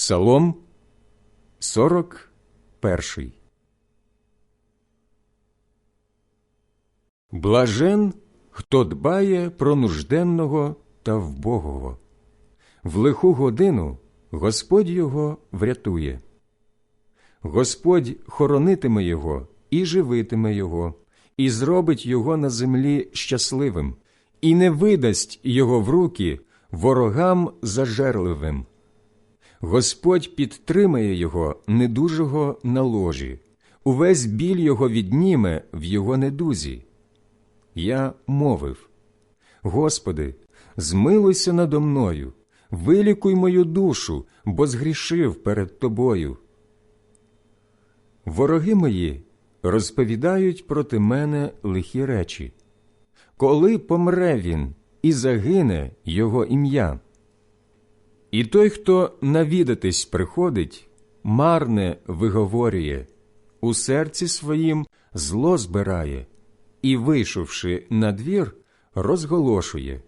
Псалом 41 Блажен, хто дбає про нужденного та вбогого. В лиху годину Господь його врятує. Господь хоронитиме його і живитиме його, і зробить його на землі щасливим, і не видасть його в руки ворогам зажерливим. Господь підтримає його недужого на ложі, увесь біль його відніме в його недузі. Я мовив Господи, змилуйся надо мною, вилікуй мою душу, бо згрішив перед Тобою. Вороги мої розповідають проти мене лихі речі. Коли помре він і загине його ім'я. І той, хто навідатись приходить, марне виговорює, у серці своїм зло збирає і, вийшовши на двір, розголошує.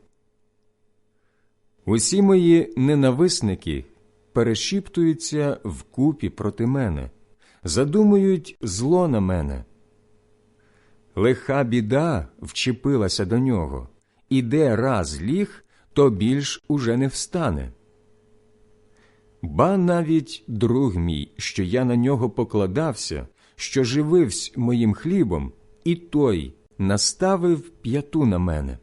Усі мої ненависники перешіптуються вкупі проти мене, задумують зло на мене. Лиха біда вчепилася до нього, і де раз ліг, то більш уже не встане. Ба навіть друг мій, що я на нього покладався, що жививсь моїм хлібом, і той наставив п'яту на мене.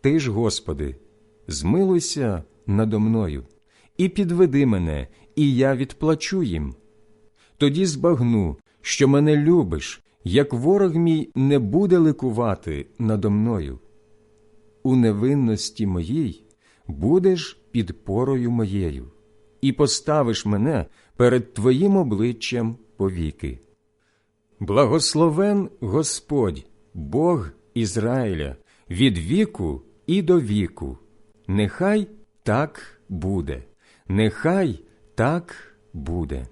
Ти ж, Господи, змилуйся надо мною, і підведи мене, і я відплачу їм. Тоді збагну, що мене любиш, як ворог мій не буде ликувати надо мною. У невинності моїй будеш підпорою моєю, і поставиш мене перед Твоїм обличчям повіки. Благословен Господь, Бог Ізраїля, від віку і до віку. Нехай так буде, нехай так буде.